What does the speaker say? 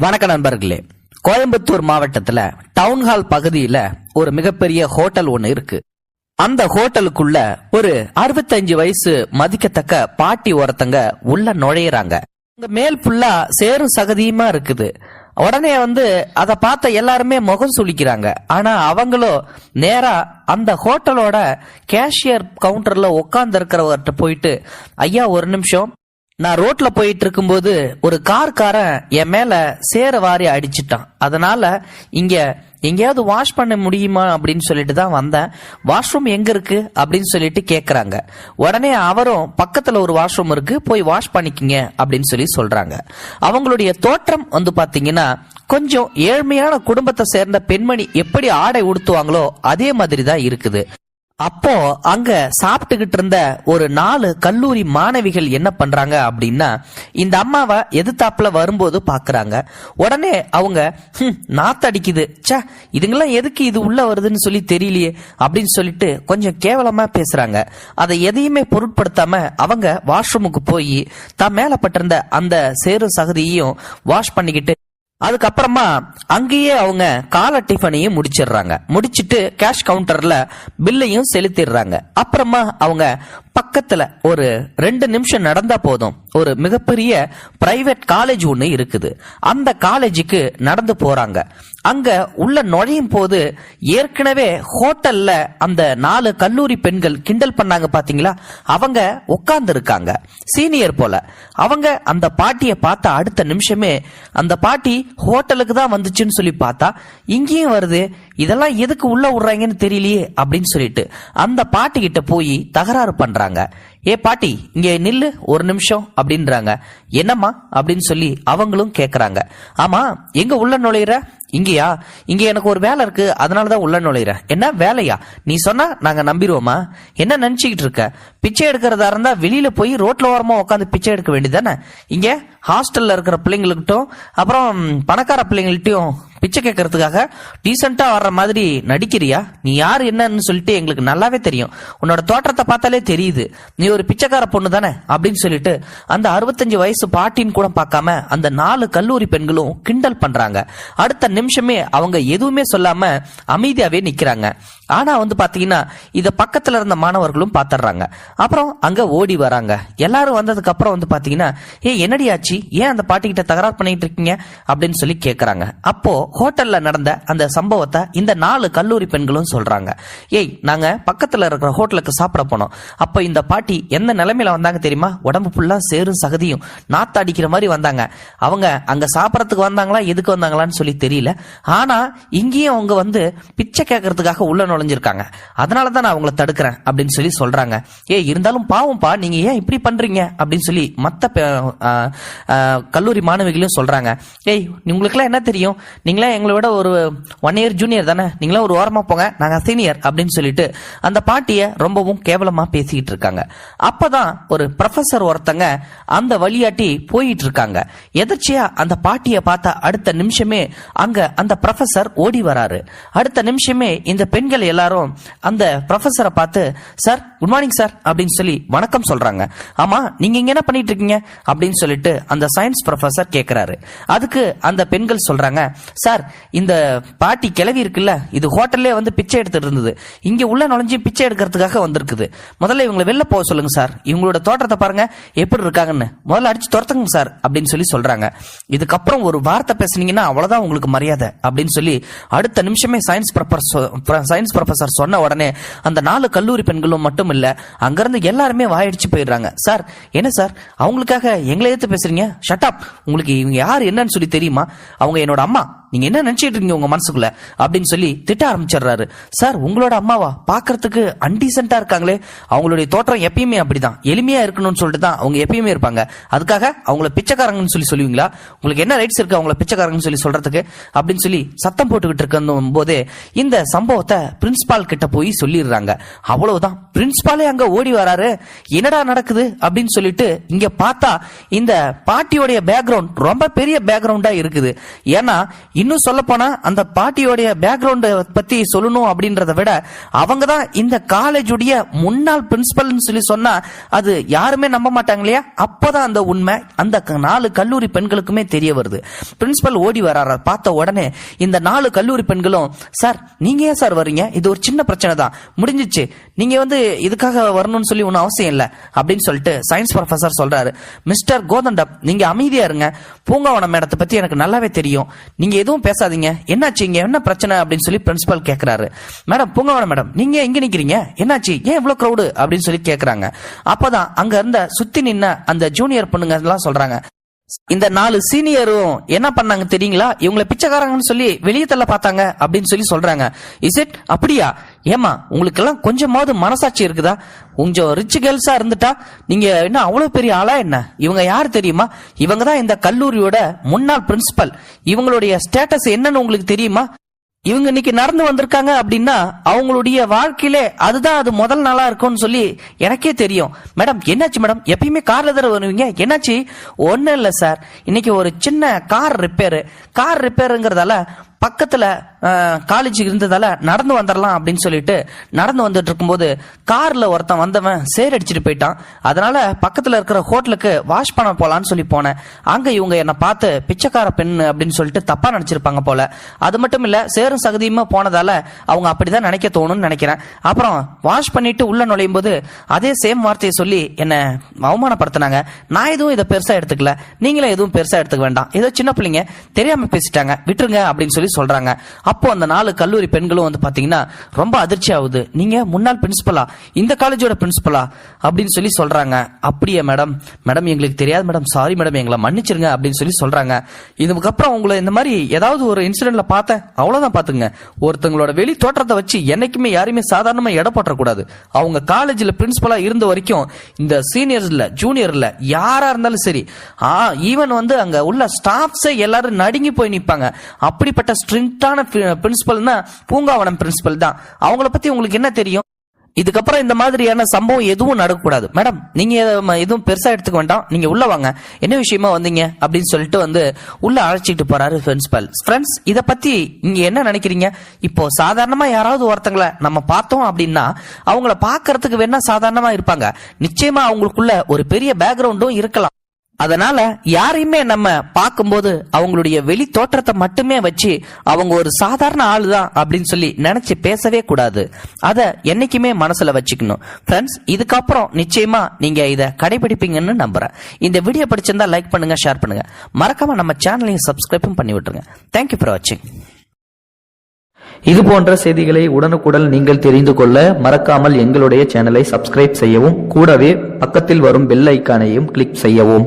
வணக்க நண்பர்களே. கோயம்புத்தூர் மாவட்டத்துல டவுன்ஹால் பகுதியில ஒரு மிகப்பெரிய ஹோட்டல் ஒன்று இருக்கு. அந்த ஹோட்டலுக்குள்ள ஒரு அறுபத்தஞ்சு வயசு மதிக்கத்தக்க பாட்டி ஒருத்தங்க உள்ள நுழையிறாங்க. அங்க மேல் ஃபுல்லா சேரும் சகதியுமா இருக்குது. உடனே வந்து அதை பார்த்த எல்லாருமே முகம் சுளிக்கிறாங்க. ஆனா அவங்களோ நேரா அந்த ஹோட்டலோட கேஷியர் கவுண்டர்ல உட்கார்ந்து இருக்கிறவர்கிட்ட போயிட்டு ஐயா ஒரு நிமிஷம். நான் ரோட்ல போயிட்டு இருக்கும்போது ஒரு கார்காரன் என் மேல சேர வாரி அடிச்சிட்டான். அதனால இங்க எங்கேயாவது வாஷ் பண்ண முடியுமா அப்படின்னு சொல்லிட்டு தான் வந்தேன். வாஷ்ரூம் எங்க இருக்கு அப்படின்னு சொல்லிட்டு கேக்குறாங்க. உடனே அவரும் பக்கத்துல ஒரு வாஷ்ரூம் இருக்கு போய் வாஷ் பண்ணிக்கிங்க அப்படின்னு சொல்லி சொல்றாங்க. அவங்களுடைய தோற்றம் வந்து பாத்தீங்கன்னா கொஞ்சம் ஏழ்மையான குடும்பத்தை சேர்ந்த பெண்மணி எப்படி ஆடை உடுத்துவாங்களோ அதே மாதிரி தான் இருக்குது. அப்போ அங்க சாப்பிட்டுக்கிட்டு இருந்த ஒரு நாலு கல்லூரி மாணவிகள் என்ன பண்றாங்க அப்படின்னா இந்த அம்மாவை எதிர்த்தாப்புல வரும்போது பாக்குறாங்க. உடனே அவங்க நாத்தடிக்குது ச்சே இதுங்கெல்லாம் எதுக்கு இது உள்ள வருதுன்னு சொல்லி தெரியலையே அப்படின்னு சொல்லிட்டு கொஞ்சம் கேவலமா பேசுறாங்க. அதை எதையுமே பொருட்படுத்தாம அவங்க வாஷ்ரூமுக்கு போய் தான் மேல பட்டிருந்த அந்த சேரு சகதியையும் வாஷ் பண்ணிக்கிட்டு அதுக்கப்புறமா அங்கேயே அவங்க கால டிஃபனையும் முடிச்சிடுறாங்க. முடிச்சிட்டு கேஷ் கவுண்டர்ல பில்லையும் செலுத்திடுறாங்க. அப்புறமா அவங்க பக்கத்துல ஒரு ரெண்டு நிமிஷம் நடந்தா போதும். ஒரு மிகப்பெரிய பிரைவேட் காலேஜ் ஒன்று இருக்குது. அந்த காலேஜுக்கு நடந்து போறாங்க. அங்க உள்ள நுழையும் போது ஏற்கனவே ஹோட்டல்ல அந்த நாலு கல்லூரி பெண்கள் கிண்டல் பண்ணாங்க பாத்தீங்களா? அவங்க உட்கார்ந்து இருக்காங்க சீனியர் போல. அவங்க அந்த பாட்டியை பார்த்த அடுத்த நிமிஷமே அந்த பாட்டி ஹோட்டலுக்கு தான் வந்துச்சுன்னு சொல்லி பார்த்தா இங்கேயும் வருது. இதெல்லாம் எதுக்கு உள்ள விடுறாங்கன்னு தெரியலையே அப்படின்னு சொல்லிட்டு அந்த பாட்டி கிட்ட போய் தகராறு பண்றாங்க. ஏ பாட்டி இங்க நில்லு ஒரு நிமிஷம் அப்படின்றாங்க. என்னம்மா? அப்படின்னு சொல்லி அவங்களும் கேக்குறாங்க. ஆமா எங்க உள்ள நுழையிற? இங்கேயா? இங்க எனக்கு ஒரு வேலை இருக்கு அதனாலதான் உள்ள நுழையிறேன். என்ன? வேலையா? நீ சொன்னா நாங்க நம்பிடுவோமா? என்ன நினைச்சுக்கிட்டு இருக்க? பிச்சை எடுக்கிறதா இருந்தா வெளியில போய் ரோட்ல ஓரமா உட்காந்து பிச்சை எடுக்க வேண்டியதானே இங்க ஹாஸ்டல்ல இருக்கிற பிள்ளைங்களுக்கிட்டும் அப்புறம் பணக்கார பிள்ளைங்கள்ட்டையும் பிச்சை கேட்கறதுக்காக டீசெண்டா வர்ற மாதிரி நடிக்கிறியா? நீ யார் என்னன்னு சொல்லிட்டு எங்களுக்கு நல்லாவே தெரியும். உன்னோட தோற்றத்தை பார்த்தாலே தெரியுது. நீ ஒரு பிச்சைக்கார பொண்ணு தானே? அப்படின்னு சொல்லிட்டு அந்த அறுபத்தஞ்சு வயசு பாட்டின்னு கூட பார்க்காம அந்த நாலு கல்லூரி பெண்களும் கிண்டல் பண்றாங்க. அடுத்த நிமிஷமே அவங்க எதுவுமே சொல்லாம அமைதியாவே நிக்கிறாங்க. ஆனா வந்து பாத்தீங்கன்னா இத பக்கத்துல இருந்த மாணவர்களும் பாத்துறாங்க. அப்புறம் அங்க ஓடி வராங்க. எல்லாரும் வந்ததுக்கு அப்புறம் வந்து பாத்தீங்கன்னா ஏ என்னடி ஆச்சு? ஏன் அந்த பாட்டி கிட்ட தகராறு பண்ணிட்டு இருக்கீங்க? அப்படின்னு சொல்லி கேக்குறாங்க. அப்போ ஹோட்டல்ல நடந்த அந்த சம்பவத்தை இந்த நாலு கல்லூரி பெண்களும் சொல்றாங்க. ஏய் நாங்க பக்கத்துல இருக்கிற ஹோட்டலுக்கு சாப்பிட போனோம். அப்ப இந்த பாட்டி எந்த நிலைமையில வந்தாங்க தெரியுமா? உடம்பு ஃபுல்லா சேரும் சகதியும். நாத்து அடிக்கிற மாதிரி வந்தாங்க. அவங்க அங்க சாப்பிடறதுக்கு வந்தாங்களா? எதுக்கு வந்தாங்களான்னு சொல்லி தெரியல. ஆனா இங்கேயும் அவங்க வந்து பிச்சை கேட்கறதுக்காக உள்ள நுழைஞ்சிருக்காங்க. அதனால தான் நான் அவங்கள தடுக்கிறேன் அப்படின்னு சொல்லி சொல்றாங்க. ஏ இருந்தாலும் பாவம்ப்பா நீங்க ஏன் இப்படி பண்றீங்க? அப்படின்னு சொல்லி மத்த கல்லூரி மாணவிகளையும் சொல்றாங்க. ஏய் உங்களுக்குலாம் என்ன தெரியும்? நீங்க எங்களை விட ஒரு ஒன் இயர் ஜூனியர் தானே? நீங்களாம் ஒரு ஓரமா போங்க நாங்க சீனியர் அப்படின்னு சொல்லிட்டு அந்த பாட்டியை ரொம்பவும் கேவலமா பேசிக்கிட்டு இருக்காங்க. அப்பதான் ஒரு ப்ரொஃபசர் ஒருத்தங்க அந்த வழியாட்டி போயிட்டு இருக்காங்க. எதர்ச்சியா அந்த பாட்டியை பார்த்த அடுத்த நிமிஷமே அங்க அந்த ப்ரொஃபசர் ஓடி வராரு. அடுத்த நிமிஷமே இந்த பெண்கள் எல்லாரும் அந்த ப்ரொஃபஸரை பார்த்து சார் குட் மார்னிங் சார் அப்படின்னு சொல்லி வணக்கம் சொல்றாங்க. ஆமா நீங்க இங்க என்ன பண்ணிட்டு இருக்கீங்க? அப்படின்னு சொல்லிட்டு அந்த சயின்ஸ் ப்ரொஃபசர் கேக்குறாரு. அதுக்கு அந்த பெண்கள் சொல்றாங்க சார் சார் இந்த பாட்டி கிளவி இருக்குல்ல இது ஹோட்டல்லே வந்து பிச்சை எடுத்துட்டு இருந்தது. இங்க உள்ள நுழைஞ்சு பிச்சை எடுக்கிறதுக்காக வந்திருக்குது. முதல்ல இவங்களை வெளில போக சொல்லுங்க சார். இவங்களோட தோற்றத்தை பாருங்க எப்படி இருக்காங்கன்னு. முதல்ல அடிச்சு துரத்துங்க சார் அப்படின்னு சொல்லி சொல்றாங்க. இதுக்கப்புறம் ஒரு வார்த்தை பேசுனீங்கன்னா அவ்வளவுதான் உங்களுக்கு மரியாதை அப்படின்னு சொல்லி அடுத்த நிமிஷமே சயின்ஸ் ப்ரொஃபர் சயின்ஸ் ப்ரொஃபசர் சொன்ன உடனே அந்த நாலு கல்லூரி பெண்களும் மட்டும் இல்ல அங்கிருந்து எல்லாருமே வாயடிச்சு போயிடுறாங்க. சார் என்ன சார்? அவங்களுக்காக எங்களை எடுத்து பேசுறீங்க? ஷட்டப் உங்களுக்கு இவங்க யார் என்னன்னு சொல்லி தெரியுமா? அவங்க என்னோட அம்மா. நீங்க என்ன நினைச்சிட்டு இருக்கீங்க உங்க மனசுக்குள்ள? அப்படின்னு சொல்லி திட்ட ஆரம்பிச்சிடுறாரு. சார் உங்களோட அம்மாவா? பாக்குறதுக்கு அன்டீசென்டா இருக்காங்களே. அவங்களுடைய தோற்றம் எப்பயுமே அப்படிதான். எளிமையா இருக்கணும்னு சொல்லிட்டு தான் அவங்க எப்பயுமே இருப்பாங்க. அதுக்காக அவங்கள பிச்சைக்காரங்கன்னு சொல்லி சொல்லுவீங்களா? உங்களுக்கு என்ன ரைட்ஸ் இருக்கு அவங்கள பிச்சைக்காரங்கன்னு சொல்லி சொல்றதுக்கு? அப்படின்னு சொல்லி சத்தம் போட்டுக்கிட்டு இருக்கணும் போதே இந்த சம்பவத்தை பிரின்சிபால் கிட்ட போய் சொல்லிடுறாங்க. அவ்வளவுதான். பிரின்சிபாலே அங்க ஓடி வராரு. என்னடா நடக்குது? அப்படின்னு சொல்லிட்டு இங்க பார்த்தா இந்த பாட்டியோடைய பேக்ரவுண்ட் ரொம்ப பெரிய பேக்ரவுண்டா இருக்குது. ஏன்னா இன்னும் சொல்ல போனா அந்த பாட்டியோடைய பேக்ரவுண்டை பத்தி சொல்லணும் அப்படின்றத விட அவங்க தான் இந்த காலேஜுடைய முன்னாள் பிரின்சிபல்னு சொல்லி சொன்னா அது யாருமே நம்ப மாட்டாங்க இல்லையா? அப்பதான் அந்த உண்மை அந்த க- நாலு கல்லூரி பெண்களுக்குமே தெரிய வருது. பிரின்சிபல் ஓடி வராரா பார்த்த உடனே இந்த நாலு கல்லூரி பெண்களும் சார் நீங்க ஏன் சார் வர்றீங்க? இது ஒரு சின்ன பிரச்சனை தான். முடிஞ்சிச்சு. நீங்க வந்து இதுக்காக வரணும்னு சொல்லி ஒன்றும் அவசியம் இல்லை. அப்படின்னு சொல்லிட்டு சயின்ஸ் ப்ரொஃபசர் சொல்றாரு மிஸ்டர் கோதண்டப் நீங்க அமைதியா இருங்க. பூங்காவனம் மேடத்தை பத்தி எனக்கு நல்லாவே தெரியும். நீங்க எதுவும் பேசாதீங்க. என்னாச்சு இங்க? என்ன பிரச்சனை அப்படின்னு சொல்லி பிரின்சிபல் கேட்கிறாரு மேடம் பூங்காவனம் மேடம் நீங்க எங்க நிக்கிறீங்க? என்னாச்சு? ஏன் இவ்வளவு க்ரௌடு அப்படின்னு சொல்லி கேட்கறாங்க அப்பதான் அங்க இருந்த சுத்தி நின்ன அந்த ஜூனியர் பொண்ணுங்க எல்லாம் சொல்றாங்க. இந்த நாலு சீனியரும் என்ன பண்ணாங்க தெரியுங்களா? இவங்களை பிச்சைக்காரங்கன்னு சொல்லி வெளியே தள்ள பார்த்தாங்க அப்படின்னு சொல்லி சொல்றாங்க. இஸ் இட் அப்படியா? ஏமா உங்களுக்கு எல்லாம் கொஞ்சமாவது மனசாட்சி இருக்குதா? கொஞ்சம் ரிச் கேர்ள்ஸா இருந்துட்டா நீங்க என்ன அவ்வளவு பெரிய ஆளா என்ன? இவங்க யார் தெரியுமா? இவங்க தான் இந்த கல்லூரியோட முன்னாள் பிரின்சிபல் இவங்களுடைய ஸ்டேட்டஸ் என்னன்னு உங்களுக்கு தெரியுமா? இவங்க இன்னைக்கு நடந்து வந்திருக்காங்க அப்படின்னா அவங்களுடைய வாழ்க்கையிலே அதுதான் அது முதல் நாளா இருக்கும்னு சொல்லி எனக்கே தெரியும். மேடம் என்னாச்சு மேடம்? எப்பயுமே கார்ல தானே வருவீங்க? என்னாச்சு? ஒன்றும் இல்லை சார். இன்னைக்கு ஒரு சின்ன கார் ரிப்பேரு. கார் ரிப்பேருங்கிறதால பக்கத்துல காலேஜ் இருந்ததால நடந்து வந்துடலாம் அப்படின்னு சொல்லிட்டு நடந்து வந்துட்டு இருக்கும்போது கார்ல ஒருத்தன் வந்தவன் சேர் அடிச்சிட்டு போயிட்டான். அதனால பக்கத்துல இருக்கிற ஹோட்டலுக்கு வாஷ் பண்ண போலான்னு சொல்லி போனேன். அங்க இவங்க என்ன பார்த்து பிச்சைக்கார பெண் அப்படின்னு சொல்லிட்டு தப்பா நினைச்சிருப்பாங்க போல. அது மட்டும் இல்ல சேரும் சகதியுமா போனதால அவங்க அப்படிதான் நினைக்க தோணும்னு நினைக்கிறேன். அப்புறம் வாஷ் பண்ணிட்டு உள்ள நுழையும் போது அதே சேம் வார்த்தையை சொல்லி என்ன அவமானப்படுத்தினாங்க. நான் எதுவும் இதை பெருசா எடுத்துக்கல. நீங்களும் எதுவும் பெருசா எடுத்துக்க வேண்டாம். ஏதோ சின்ன பிள்ளைங்க தெரியாம பேசிட்டாங்க. விட்டுருங்க அப்படின்னு சொல்லி சொல்றாங்க. அப்போ அந்த நாலு கல்லூரி பெண்களும் வந்து பாத்தீங்கன்னா ரொம்ப அதிர்ச்சி ஆகுது. நீங்க முன்னாள் பிரின்சிபலா இந்த காலேஜோட பிரின்சிபலா அப்படின்னு சொல்லி சொல்றாங்க. அப்படியே மேடம் மேடம் எங்களுக்கு தெரியாது மேடம் சாரி மேடம் எங்களை மன்னிச்சிருங்க அப்படின்னு சொல்லி சொல்றாங்க. இதுக்கப்புறம் உங்களை இந்த மாதிரி ஏதாவது ஒரு இன்சிடென்ட்ல பார்த்தேன். அவ்வளவுதான் பாத்துங்க ஒருத்தங்களோட வெளி தோற்றத்தை வச்சு என்னைக்குமே யாருமே சாதாரணமா எடை போட்டக்கூடாது. அவங்க காலேஜ்ல பிரின்சிபலா இருந்த வரைக்கும் இந்த சீனியர்ஸ்ல ஜூனியர்ல யாரா இருந்தாலும் சரி ஈவன் வந்து அங்க உள்ள ஸ்டாஃப்ஸே எல்லாரும் நடுங்கி போய் நிப்பாங்க. அப்படிப்பட்ட ஸ்ட்ரிக்டான பிரின்சிபல்னா பூங்காவனம் பிரின்சிபல் தான். அவங்கள பத்தி உங்களுக்கு என்ன தெரியும்? இதுக்கப்புறம் இந்த மாதிரியான சம்பவம் எதுவும் நடக்கக்கூடாது. மேடம் நீங்க எதுவும் பெருசா எடுத்துக்க வேண்டாம். நீங்க உள்ள வாங்க. என்ன விஷயமா வந்தீங்க? அப்படின்னு சொல்லிட்டு வந்து உள்ள அழைச்சிட்டு போறாரு பிரின்சிபல். ஃப்ரெண்ட்ஸ் இத பத்தி நீங்க என்ன நினைக்கிறீங்க? இப்போ சாதாரணமா யாராவது ஒருத்தங்களை நம்ம பார்த்தோம் அப்படின்னா அவங்கள பார்க்கறதுக்கு வேணா சாதாரணமா இருப்பாங்க. நிச்சயமா அவங்களுக்குள்ள ஒரு பெரிய பேக்ரவுண்டும் இருக்கலாம். அதனால யாரையுமே நம்ம பார்க்கும்போது அவங்களுடைய வெளி தோற்றத்தை மட்டுமே வச்சு அவங்க ஒரு சாதாரண ஆளு தான் அப்படின்னு சொல்லி நினைச்சு பேசவே கூடாது. அதை என்னைக்குமே மனசுல வச்சுக்கணும். ஃப்ரெண்ட்ஸ் இதுக்கப்புறம் நிச்சயமா நீங்க இதை கடைபிடிப்பீங்கன்னு நம்புறேன். இந்த வீடியோ பிடிச்சிருந்தா லைக் பண்ணுங்க ஷேர் பண்ணுங்க. மறக்காம நம்ம சேனலையும் சப்ஸ்கிரைபும் பண்ணி விட்டுருங்க. தேங்க்யூ ஃபார் வாட்சிங் இது போன்ற செய்திகளை உடனுக்குடன் நீங்கள் தெரிந்து கொள்ள மறக்காமல் எங்களுடைய சேனலை சப்ஸ்கிரைப் செய்யவும் கூடவே பக்கத்தில் வரும் பெல் ஐக்கானையும் கிளிக் செய்யவும்.